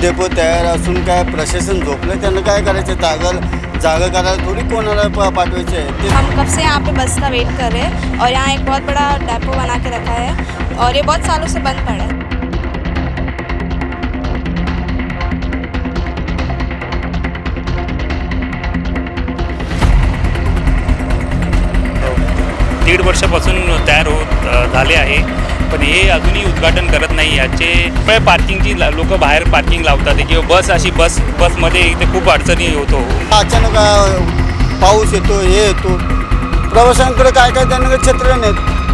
Depot तयार असून काय प्रशासन झोपलं त्यांना काय करायचं जागा जागा करायला थोडी कोणाला पाठवायचे आहे ते हम कब से यहाँ पे बस का वेट कर रहे हैं और यहाँ एक बहुत बड़ा डेपो बना के रखा है और ये बहुत सालों से बंद पड़ा है। दीड वर्षापासून तयार होत झाले आहे. पण हे अजूनही उद्घाटन करत नाही. याचे पार्किंगची लोक बाहेर पार्किंग लावतात. किंवा बस अशी बस बसमध्ये इथे खूप अडचणी होतो. अचानक पाऊस येतो हे येतो. प्रवाशांकडे काय काय त्यांना क्षेत्र नाहीत.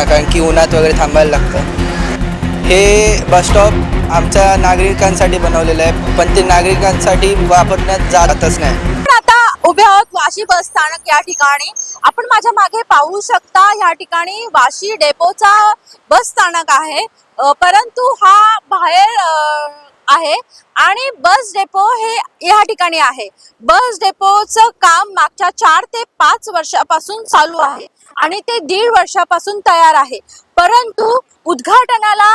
ना कारण की उन्हात वगैरे थांबायला लागतं. हे बसस्टॉप आमच्या नागरिकांसाठी बनवलेलं आहे पण ते नागरिकांसाठी वापरण्यात जातच नाही. आता उभे आहोत वाशी बस स्थानक या ठिकाणी. आपण माझ्या मागे पाहू शकता या ठिकाणी वाशी डेपोचा बस स्थानक आहे. परंतु हा बाहेर आहे आणि बस डेपो हे या ठिकाणी आहे. बस डेपोचं काम मागच्या चार ते पाच वर्षापासून चालू आहे. आणि ते दीड वर्षापासून तयार आहे. परंतु उद्घाटनाला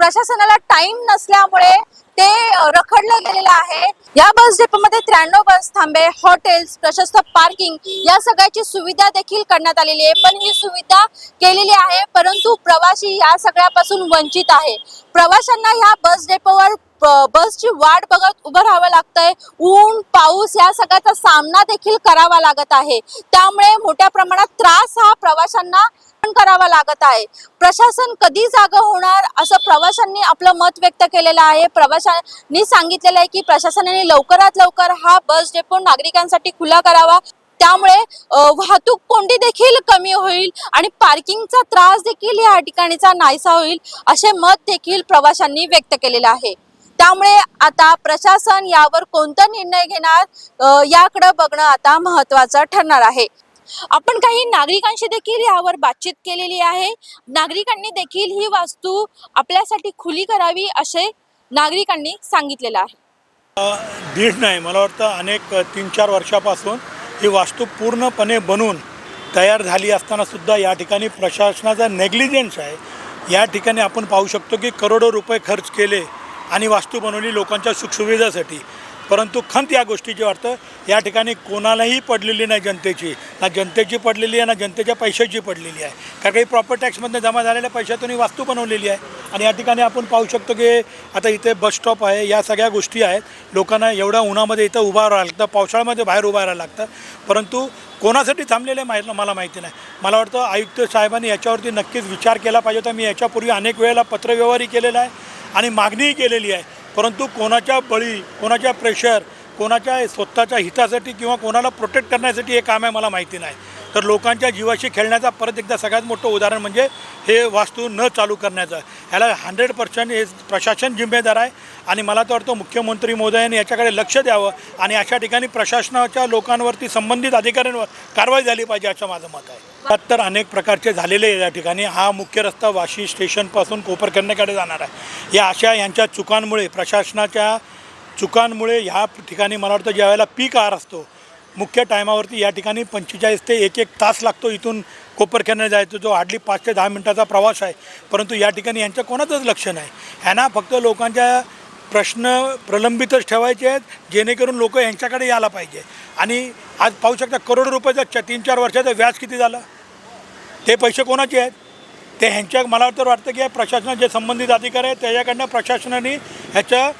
प्रशासनाला टाइम नसल्यामुळे ते रखडलं गेलेलं आहे. या बस डेपोमध्ये त्र्याण्णव बस थांबे हॉटेल्स प्रशस्त पार्किंग या सगळ्याची सुविधा देखील करण्यात आलेली आहे. पण ही सुविधा केलेली आहे परंतु प्रवासी या सगळ्यापासून वंचित आहे. प्रवाशांना ह्या बस डेपोवर बसची वाट बघत उभं राहावं लागतंय. ऊन पाऊस या सगळ्याचा सामना देखील करावा लागत आहे. त्यामुळे मोठ्या प्रमाणात त्रास हा प्रवाशांना पण करावा लागत आहे. प्रशासन कधी जागा होणार असं प्रवाशांनी आपलं मत व्यक्त केलेलं आहे. प्रवाशांनी सांगितलेलं आहे की प्रशासनाने लवकरात लवकर हा बस डेपो नागरिकांसाठी खुला करावा. त्यामुळे वाहतूक कोंडी देखील कमी होईल आणि पार्किंगचा त्रास देखील या ठिकाणीचा नाहीसा होईल असे मत देखील प्रवाशांनी व्यक्त केलेलं आहे. त्यामुळे आता प्रशासन यावर कोणता निर्णय घेणार याकडे बघणं आता महत्वाचं ठरणार आहे. आपण काही नागरिकांशी देखील यावर बातचीत केलेली आहे. नागरिकांनी देखील ही वास्तू आपल्यासाठी खुली करावी असे नागरिकांनी सांगितलेलं आहे. दीड नाही मला वाटतं अनेक तीन चार वर्षापासून ही वास्तू पूर्णपणे बनून तयार झाली असताना सुद्धा या ठिकाणी प्रशासनाचा नेग्लिजन्स आहे. या ठिकाणी आपण पाहू शकतो की करोडो रुपये खर्च केले आणि वास्तू बनवली लोकांच्या सुखसुविधेसाठी. परंतु खंत या गोष्टीची वाटतं या ठिकाणी कोणालाही पडलेली नाही जनतेची. ना जनतेची पडलेली आहे ना जनतेच्या पैशाची पडलेली आहे. कारण काही प्रॉपर टॅक्समधनं जमा झालेल्या पैशातून ही वास्तू बनवलेली आहे. आणि या ठिकाणी आपण पाहू शकतो की आता इथे बस स्टॉप आहे या सगळ्या गोष्टी आहेत. लोकांना एवढ्या उन्हामध्ये इथं उभा राहावं लागतं पावसाळ्यामध्ये बाहेर उभा राहावं लागतं. परंतु कोणासाठी थांबलेले माहीत मला माहिती नाही. मला वाटतं आयुक्त साहेबांनी याच्यावरती नक्कीच विचार केला पाहिजे होता. मी याच्यापूर्वी अनेक वेळेला पत्रव्यवहारही केलेला आहे. आणि मागणीही केलेली आहे. परंतु कोणाच्या बळी कोणाच्या प्रेशर कोणाच्या स्वतःच्या हितासाठी किंवा कोणाला प्रोटेक्ट करण्यासाठी हे काम आहे मला माहिती नाही. तर लोकांच्या जीवाशी खेळण्याचा परत एकदा सगळ्यात मोठं उदाहरण म्हणजे हे वास्तू न चालू करण्याचं. ह्याला हंड्रेड पर्सेंट हे प्रशासन जिम्मेदार आहे आणि मला तर वाटतं मुख्यमंत्री महोदयांनी याच्याकडे लक्ष द्यावं आणि अशा ठिकाणी प्रशासनाच्या लोकांवरती संबंधित अधिकाऱ्यांवर कारवाई झाली पाहिजे असं माझं मत आहे. तर अनेक प्रकारचे झालेले आहे या ठिकाणी. हा मुख्य रस्ता वाशी स्टेशनपासून कोपरखंडेकडे जाणार आहे. या अशा यांच्या चुकांमुळे प्रशासनाच्या चुकांमुळे ह्या ठिकाणी मला वाटतं ज्यावेळेला पीक आर असतो मुख्य टायमावरती या ठिकाणी पंचेचाळीस ते एक एक तास लागतो इथून कोपरखेरणे जायचं. जो हार्डली पाच ते दहा मिनटाचा प्रवास आहे परंतु या ठिकाणी यांचं कोणाचंच लक्ष नाही. ह्यांना फक्त लोकांच्या प्रश्न प्रलंबितच ठेवायचे आहेत जेणेकरून लोक यांच्याकडे यायला पाहिजे. आणि आज पाहू शकता करोडो रुपयाचं तीन चार वर्षाचं व्याज किती झालं? ते पैसे कोणाचे आहेत? ते ह्यांच्या मला तर वाटतं की या प्रशासनात जे संबंधित अधिकारी आहेत त्याच्याकडनं प्रशासनाने ह्याचं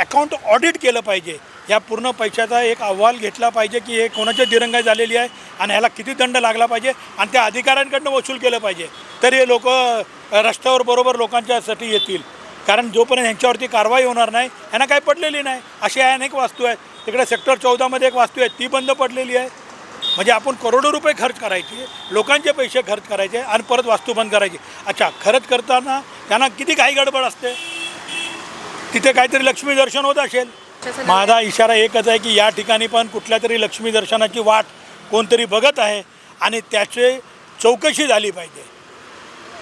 अकाउंट ऑडिट केलं पाहिजे. या पूर्ण पैशाचा एक अहवाल घेतला पाहिजे की हे कोणाची दिरंगाई झालेली आहे आणि ह्याला किती दंड लागला पाहिजे आणि त्या अधिकाऱ्यांकडनं वसूल केलं पाहिजे. तर हे लोक रस्त्यावर बरोबर लोकांच्यासाठी येतील. कारण जोपर्यंत ह्यांच्यावरती कारवाई होणार नाही ह्यांना काही पडलेली नाही. अशी अनेक वास्तू आहेत तिकडे सेक्टर चौदामध्ये एक वास्तू आहे ती बंद पडलेली आहे. म्हणजे आपण करोडो रुपये खर्च करायचे लोकांचे पैसे खर्च करायचे आणि परत वास्तू बंद करायची. अच्छा खर्च करताना त्यांना किती काही गडबड असते? तिथे काहीतरी लक्ष्मी दर्शन होत असेल. माझा इशारा एकच आहे की या ठिकाणी पण कुठल्या तरी लक्ष्मी दर्शनाची वाट कोणतरी बघत आहे आणि त्याचे चौकशी झाली पाहिजे.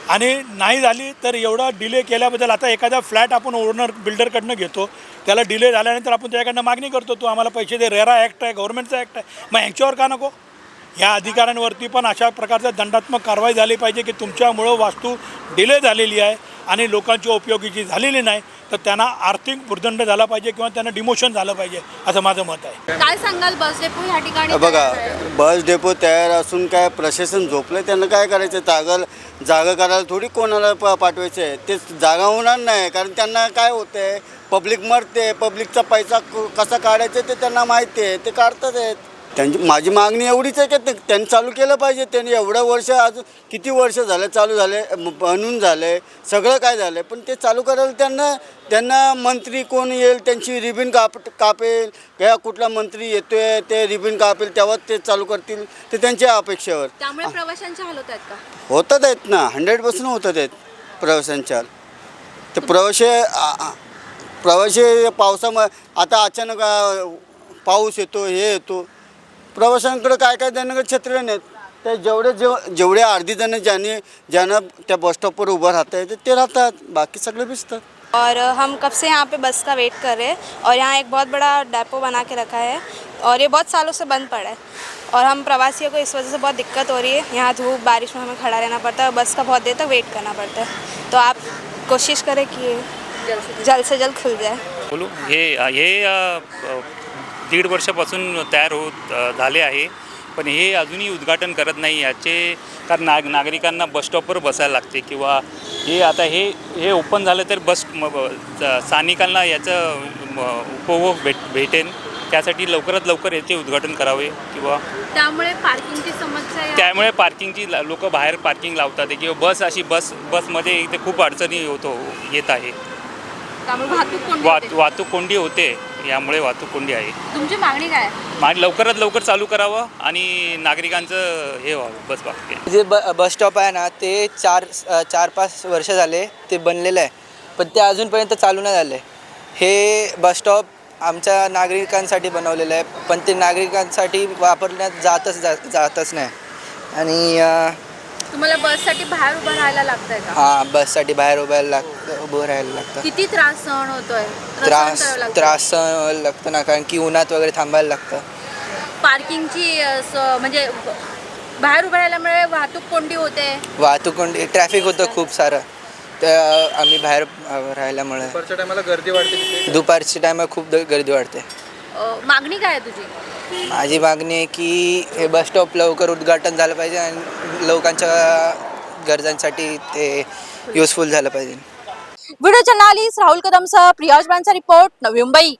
आणि नाही झाली तर एवढा डिले केल्याबद्दल आता एखादा फ्लॅट आपण ओनर बिल्डरकडनं घेतो. त्याला डिले झाल्यानंतर आपण त्याच्याकडनं मागणी करतो तू आम्हाला पैसे दे रेरा ॲक्ट आहे गव्हर्नमेंटचा ॲक्ट आहे. मग ह्यांच्यावर का नको? या अधिकाऱ्यांवरती पण अशा प्रकारचं दंडात्मक कारवाई झाली पाहिजे की तुमच्यामुळं वास्तू डिले झालेली आहे आणि लोकांची उपयोगीची झालेली नाही तर त्यांना आर्थिक भुर्दंड झाला पाहिजे किंवा त्यांना डिमोशन झालं पाहिजे असं माझं मत आहे. काय सांगाल बस डेपो या ठिकाणी? बघा? बस डेपो तयार असून काय प्रशासन झोपलं त्यांना काय करायचं? जागा जागा करायला थोडी कोणाला प पाठवायचं आहे. ते जागा होणार नाही कारण त्यांना काय होतं आहे पब्लिक मरते पब्लिकचा पैसा क- कसा काढायचा ते त्यांना माहिती आहे ते काढतात आहेत त्यांची माझी मागणी एवढीच आहे की ते- त्यांनी चालू केलं पाहिजे. त्यांनी एवढं वर्ष अजून किती वर्ष झाले चालू झाले बनून झाले सगळं काय झालं पण ते चालू करायला त्यांना त्यांना मंत्री कोण येईल त्यांची रिबीन काप कापेल किंवा कुठला मंत्री येतोय ते रिबीन कापेल तेव्हा ते चालू करतील ते त्यांच्या अपेक्षेवर. त्यामुळे प्रवाशांचे हाल होत आहेत का? होतात आहेत ना. हंड्रेड पर्सेंट होतात आहेत प्रवाशांच्या. ते प्रवाशी प्रवाशी पावसामुळे आता अचानक पाऊस येतो हे येतो प्रवाशांकडे काय काय छत्री नाहीत. ते जेवढे जेव जेवढे अर्धी जण ज्यांनी ज्यांना त्या बसस्टॉपवर उभं राहता येते ते राहतात. बाकी सगळे भिजतात. और हम कब से यहाँ पे बस का वेट कर रहे हैं और यहाँ एक बहुत बड़ा डेपो बना के रखा है और ये बहुत सालों से बंद पड़ा है। और हम प्रवासियों को इस वजह से बहुत दिक्कत हो रही है। यहाँ धूप बारिश में हमें खड़ा रहना पड़ता है और बस का बहुत देर तक वेट करना पड़ता है। तो आप कोशिश करें कि जल्द से जल्द खुल जाए। बोलो ये हे अ, दीड वर्षापासून तयार होत झाले आहे. पण हे अजूनही उद्घाटन करत नाही याचे कारण नाग नागरिकांना बसस्टॉपवर बसायला लागते किंवा हे आता हे हे ओपन झालं तर बस स्थानिकांना याचं उपभोग भेट भेटेन. त्यासाठी लवकरात लवकर याचे उद्घाटन करावे किंवा त्यामुळे पार्किंगची समस्या त्यामुळे पार्किंगची लोक बाहेर पार्किंग लावतात. किंवा बस अशी बस बसमध्ये इथे खूप अडचणी होतो येत आहे. त्यामुळे वाहतूक कोंडी वाहत होते. वाहतूक कोंडी होते यामुळे वाहतूक कोंडी आहे. तुमची मागणी काय आहे? आणि लवकरात लवकर चालू करावं आणि नागरिकांचं हे व्हावं बस बाकी जे ब बस स्टॉप आहे ना ते चार चार पाच वर्ष झाले ते बनलेलं आहे. पण ते अजूनपर्यंत चालू नाही झालं. हे बस स्टॉप आमच्या नागरिकांसाठी बनवलेलं आहे पण ते नागरिकांसाठी वापरण्यात जातच जा जातच नाही. आणि अ, तुम्हाला बससाठी बाहेर उभं राहायला लागतंय का? हां बससाठी बाहेर उभं लागतं उभं राहायला लागतं. किती त्रास सहन होतोय? त्रास त्रास सहन व्हायला लागतं ना कारण की उन्हात वगैरे थांबायला लागतं. पार्किंगची अ, स- म्हणजे ब- बाहेर उभं राहिल्यामुळे वाहतूक कोंडी होते? वाहतूक कोंडी ट्रॅफिक होतं खूप सारं. तर आम्ही बाहेर अ, राहिल्यामुळे. दुपारच्या टायमाला गर्दी वाढते तिथे? दुपारच्या टायमाला खूप द- गर्दी वाढते. अ, मागणी काय आहे तुझी? माझी मागणी आहे की हे बस स्टॉप लवकर उद्घाटन झालं पाहिजे आणि लोकांच्या गरजांसाठी ते युजफुल झालं पाहिजे. व्हिडिओच्या नालीस राहुल कदमसह प्रियाज बांचा रिपोर्ट नवी मुंबई.